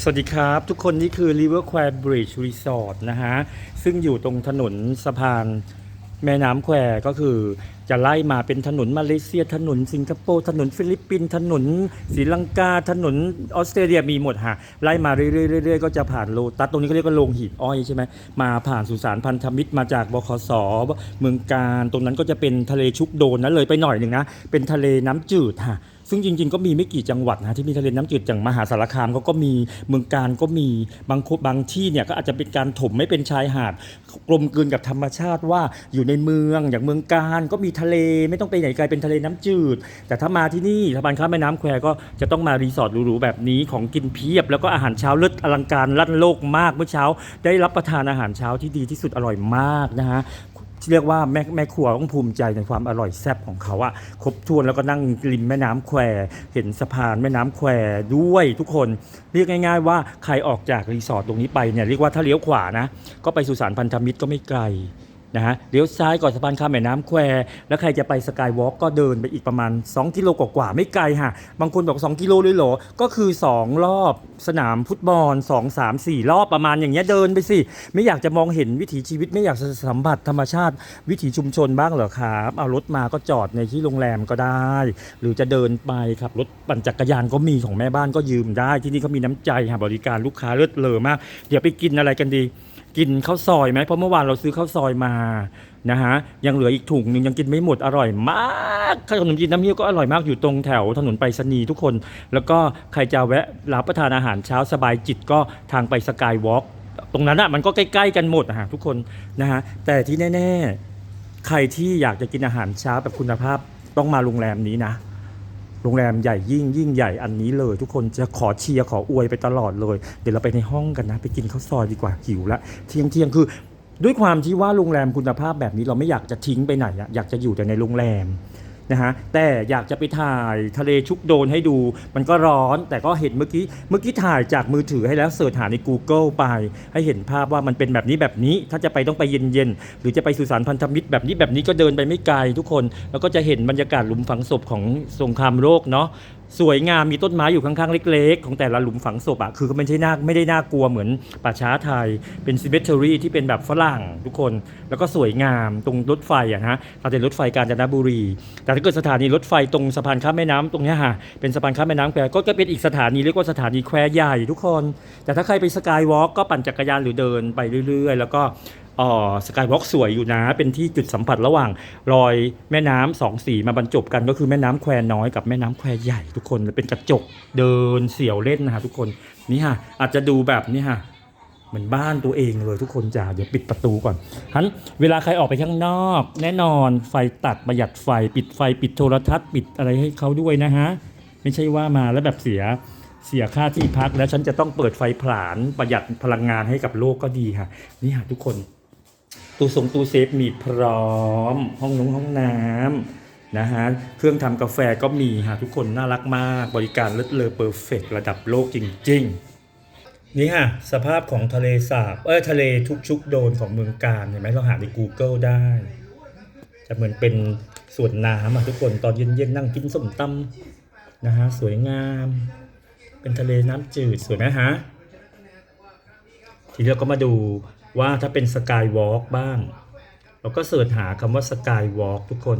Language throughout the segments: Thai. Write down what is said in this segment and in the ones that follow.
สวัสดีครับทุกคนนี่คือ River Quay Bridge Resort นะฮะ ซึ่งอยู่ตรงถนนสะพานแม่น้ำแควก็คือจะไล่มาเป็นถนนมาเลเซียถนนสิงคโปร์ถนนฟิลิปปินส์ถนนศรีลังกาถนนออสเตรเลียมีหมดฮะไล่มาเรื่อยๆก็จะผ่านโลตัสตรงนี้ก็เรียกว่าโรงหีบอ้อยใช่ไหมมาผ่านสุสานพันธมิตรมาจากบขสเมืองการ ตรงนั้นก็จะเป็นทะเลชุกโดนนะเลยไปหน่อยหนึ่งนะเป็นทะเลน้ำจืดฮะ ซึ่งจริง ๆ ก็มีไม่กี่จังหวัดนะที่มีทะเลน้ำจืดอย่างมหาสารคามเขาก็มีเมืองการก็มีบางโคบางที่เนี่ยก็อาจจะเป็นการถมไม่เป็นชายหาดกลมกลืนกับธรรมชาติว่าอยู่ในเมืองอย่างเมืองการก็มีทะเลไม่ต้องไปไหนไกลเป็นทะเลน้ำจืด แต่ถ้ามาที่นี่สะพานข้ามแม่น้ำแควก็จะต้องมารีสอร์ทหรูๆแบบนี้ของกินเพียบ แล้วก็อาหารเช้าเลิศอลังการลั่นโลกมากเมื่อเช้า ได้รับประทานอาหารเช้าที่ดีที่สุดอร่อยมากนะฮะ ที่เรียกว่าแม่แม่ครัวต้องภูมิใจในความอร่อยแซ่บของเขาอะครบถ้วนแล้วก็นั่งริมแม่น้ำแควเห็นสะพานแม่น้ำแควด้วยทุกคนเรียกง่าย ๆ ว่าใครออกจากรีสอร์ทตรงนี้ไปเนี่ยเรียกว่าถ้าเลี้ยวขวานะก็ไปสุสานพันธมิตรก็ไม่ไกล นะฮะเลี้ยวซ้ายก่อนสะพานข้ามแม่น้ำแควแล้วใครจะไปสกายวอล์กก็เดินไปอีกประมาณ 2 กิโลกว่าๆไม่ไกลฮะบางคนบอก 2 กิโลเลยเหรอ ก็คือ 2 รอบสนามฟุตบอล 2 3 4 รอบประมาณอย่างเงี้ยเดินไปสิ ไม่อยากจะมองเห็นวิถีชีวิตไม่อยากสัมผัสธรรมชาติ วิถีชุมชนบ้างเหรอครับเอารถมาก็จอดในที่โรงแรมก็ได้ หรือจะเดินไปขับรถปั่นจักรยานก็มีของแม่บ้านก็ยืมได้ที่นี่เขามีน้ำใจค่ะบริการลูกค้าเลิศเลอมาก เดี๋ยวไปกินอะไรกันดี กินข้าวซอยไหมเพราะเมื่อวานเราซื้อข้าวซอยมานะฮะยังเหลืออีกถุงหนึ่งยังกินไม่หมดอร่อยมากขนมจีนน้ำเงี้ยวก็อร่อยมากอยู่ตรงแถวถนนไปรษณีย์ทุกคน แล้วก็ใครจะแวะรับประทานอาหารเช้าสบายจิตก็ทางไปสกายวอล์กตรงนั้นอะมันก็ใกล้ๆกันหมดนะฮะทุกคนนะฮะแต่ที่แน่ ๆ ใครที่อยากจะกินอาหารเช้าแบบคุณภาพต้องมาโรงแรมนี้นะ โรงแรมใหญ่ยิ่งยิ่งใหญ่อันนี้เลย ทุกคนจะขอเชียร์ขออวยไปตลอดเลย เดี๋ยวเราไปในห้องกันนะ ไปกินข้าวซอยดีกว่าหิวละเที่ยงเที่ยงคือ ด้วยความที่ว่าโรงแรมคุณภาพแบบนี้เราไม่อยากจะทิ้งไปไหนอะอยากจะอยู่แต่ในโรงแรม นะฮะแต่อยากจะไปถ่ายทะเลชุกโดนให้ดู มันก็ร้อนแต่ก็เห็นเมื่อกี้เมื่อกี้ถ่ายจากมือถือให้แล้วเสิร์ชหาใน Google ไป ให้เห็นภาพว่ามันเป็นแบบนี้แบบนี้ ถ้าจะไปต้องไปเย็นๆ หรือจะไปสุสานพันธมิตรแบบนี้แบบนี้ก็เดินไปไม่ไกลทุกคน แล้วก็จะเห็นบรรยากาศหลุมฝังศพของสงครามโลกเนาะ สวยงามมีต้นไม้อยู่ข้างๆเล็ก ๆ ของแต่ละหลุมฝังศพอะคือก็ไม่ใช่น่าไม่ได้น่ากลัวเหมือนป่าช้าไทย เป็นซิเ e เ r y ที่เป็นแบบฝรั่งทุกคน แล้วก็สวยงามตรงรถไฟอะฮะสถานีรถไฟกาญจนบุรี แต่ถ้าเกิดสถานีรถไฟตรงสะพานข้ามแม่น้ำตรงนี้ยฮะเป็นสะพานข้ามแม่น้ำแควก็เป็นอีกสถานีเรียกว่าสถานีแควใหญ่ทุกคน แต่ถ้าใครไปสกายวอล์กก็ปั่นจักรยานหรือเดินไปเรื่อย ๆ แล้วก็ สกายวอล์กสวยอยู่นะ เป็นที่จุดสัมผัสระหว่างรอยแม่น้ำสองสีมาบรรจบกันก็คือแม่น้ำแควน้อยกับแม่น้ำแควใหญ่ทุกคนเป็นกระจกเดินเสี่ยวเล่นนะฮะทุกคนนี่ฮะอาจจะดูแบบนี้ฮะเหมือนบ้านตัวเองเลยทุกคนจ้าเดี๋ยวปิดประตูก่อนฮันเวลาใครออกไปข้างนอก แน่นอนไฟตัดประหยัดไฟ ปิดไฟปิดโทรทัศน์ปิดอะไรให้เขาด้วยนะฮะไม่ใช่ว่ามาแล้วแบบเสียเสียค่าที่พักแล้วฉันจะต้องเปิดไฟผลาญประหยัดพลังงานให้กับโลกก็ดีค่ะ นี่ค่ะทุกคน ตู้ทรงตู้เซฟมีพร้อม ห้องนงห้องน้ำนะฮะ เครื่องทำกาแฟก็มีฮะทุกคนน่ารักมาก บริการเลิศเลอเพอร์เฟกระดับโลกจริง ๆ นี่ฮะ สภาพของทะเลสาบ เออทะเลทุกชุกโดนของเมืองการเห็นไหมเราหาใน Google ได้ จะเหมือนเป็นส่วนน้ำอะทุกคนตอนเย็นๆนั่งกินส้มตำนะฮะ สวยงาม เป็นทะเลน้ำจืดสวยไหมฮะทีนี้เราก็มาดู ว่าถ้าเป็นสกายวอล์กบ้าง เราก็เสิร์ชหาคำว่าสกายวอล์กทุกคน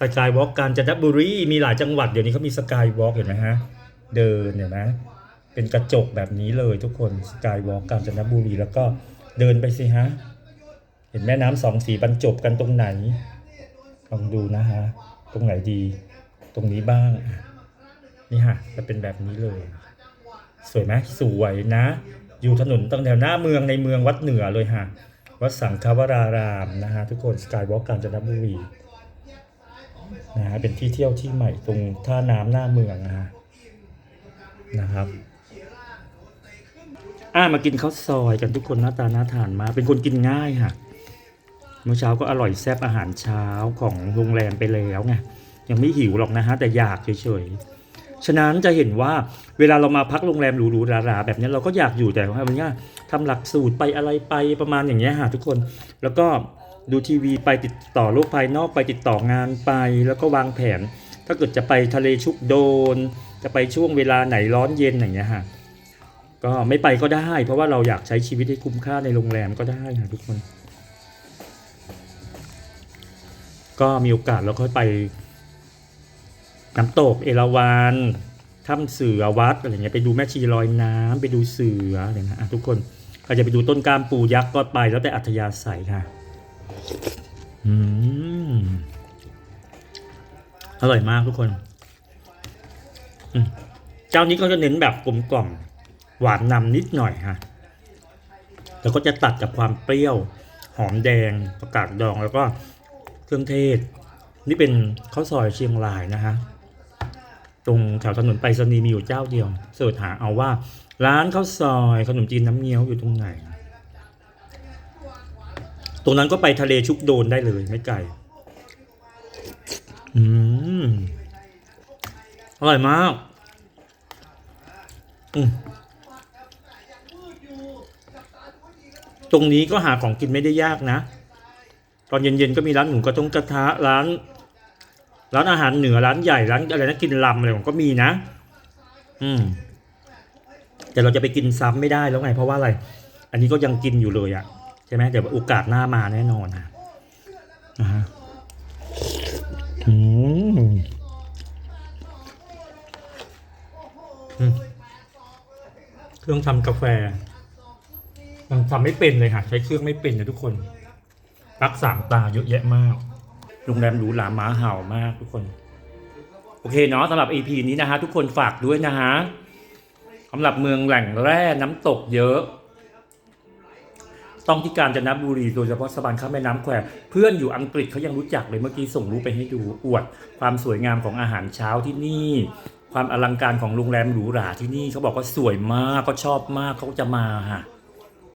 สกายวอล์กกาญจนบุรีมีหลายจังหวัดเดี๋ยวนี้เขามีสกายวอล์กเห็นไหมฮะ เดินเห็นไหมเป็นกระจกแบบนี้เลยทุกคนสกายวอล์กกาญจนบุรีแล้วก็เดินไปสิฮะ เห็นแม่น้ำสองสีบรรจบกันตรงไหนลองดูนะฮะ ตรงไหนดี ตรงนี้บ้าง นี่ฮะจะเป็นแบบนี้เลย สวยไหมสวยนะ อยู่ถนนตั้งแถวหน้าเมืองในเมืองวัดเหนือเลยฮะ วัดสังฆวรารามนะฮะทุกคนสกายวอล์กกาญจนบุรีนะฮะเป็นที่เที่ยวที่ใหม่ตรงท่าน้ำหน้าเมืองนะฮะนะครับอ่ามากินข้าวซอยกันทุกคนหน้าตาน่าทานมากเป็นคนกินง่ายค่ะเมื่อเช้าก็อร่อยแซ่บอาหารเช้าของโรงแรมไปแล้วไงยังไม่หิวหรอกนะฮะแต่อยากเฉยๆ ฉะนั้นจะเห็นว่าเวลาเรามาพักโรงแรมหรูๆหราๆแบบนี้เราก็อยากอยู่แต่ว่าวันนี้ทำหลักสูตรไปอะไรไปประมาณอย่างเงี้ยฮะทุกคน แล้วก็ดูทีวีไปติดต่อโลกภายนอกไปติดต่องานไป แล้วก็วางแผน ถ้าเกิดจะไปทะเลชุกโดน จะไปช่วงเวลาไหนร้อนเย็นอย่างเงี้ยฮะก็ไม่ไปก็ได้ เพราะว่าเราอยากใช้ชีวิตให้คุ้มค่าในโรงแรมก็ได้ค่ะทุกคน ก็มีโอกาสเราค่อยไป น้ำตกเอราวัณถ้ำเสือวัดอะไรเงี้ยไปดูแม่ชีลอยน้ำไปดูเสืออะไรนะทุกคนใครจะไปดูต้นกล้ามปูยักษ์ก็ไปแล้วแต่อัธยาศัยค่ะอืมอร่อยมากทุกคนเจ้านี้ก็จะเน้นแบบกลมกล่อมหวานนำนิดหน่อยฮะแล้วก็จะตัดกับความเปรี้ยวหอมแดงประกาศดองแล้วก็เครื่องเทศ นี่เป็นข้าวซอยเชียงรายนะฮะ ตรงแถวถนนไปรษณีย์มีอยู่เจ้าเดียวเสิร์ชหาเอาว่า ร้านข้าวซอยขนมจีนน้ำเงี้ยวอยู่ตรงไหน ตรงนั้นก็ไปทะเลชุกโดนได้เลยไม่ไกลอืมอร่อยมากอืมตรงนี้ก็หาของกินไม่ได้ยากนะ ตอนเย็นๆก็มีร้านหมูกระทงกระทะร้าน ร้านอาหารเหนือร้านใหญ่ร้านอะไรนะกินลำอะไรผมก็มีนะ อืม แต่เราจะไปกินซ้ำไม่ได้แล้วไง เพราะว่าอะไร อันนี้ก็ยังกินอยู่เลยอะ่ะใช่ไหมเดี๋ยวโอกาสหน้ามาแน่นอนนะนะฮะอืมเครื่องทำกาแฟมันทำไม่เป็นเลยค่ะ ใช้เครื่องไม่เป็นนะทุกคน ปักสามตาเยอะแยะมาก โรงแรมหรูหราหมาเห่ามากทุกคน โอเคเนาะสำหรับ EP นี้นะฮะทุกคนฝากด้วยนะฮะสำหรับเมืองแหล่งแร่น้ำตกเยอะ ต้องที่กาญจนบุรีโดยเฉพาะสะพานข้ามแม่น้ำแควเพื่อนอยู่อังกฤษเขายังรู้จักเลยเมื่อกี้ส่งรูปไปให้ดูอวด ความสวยงามของอาหารเช้าที่นี่ ความอลังการของโรงแรมหรูหราที่นี่เขาบอกว่าสวยมากก็ชอบมากเขาจะมาฮะ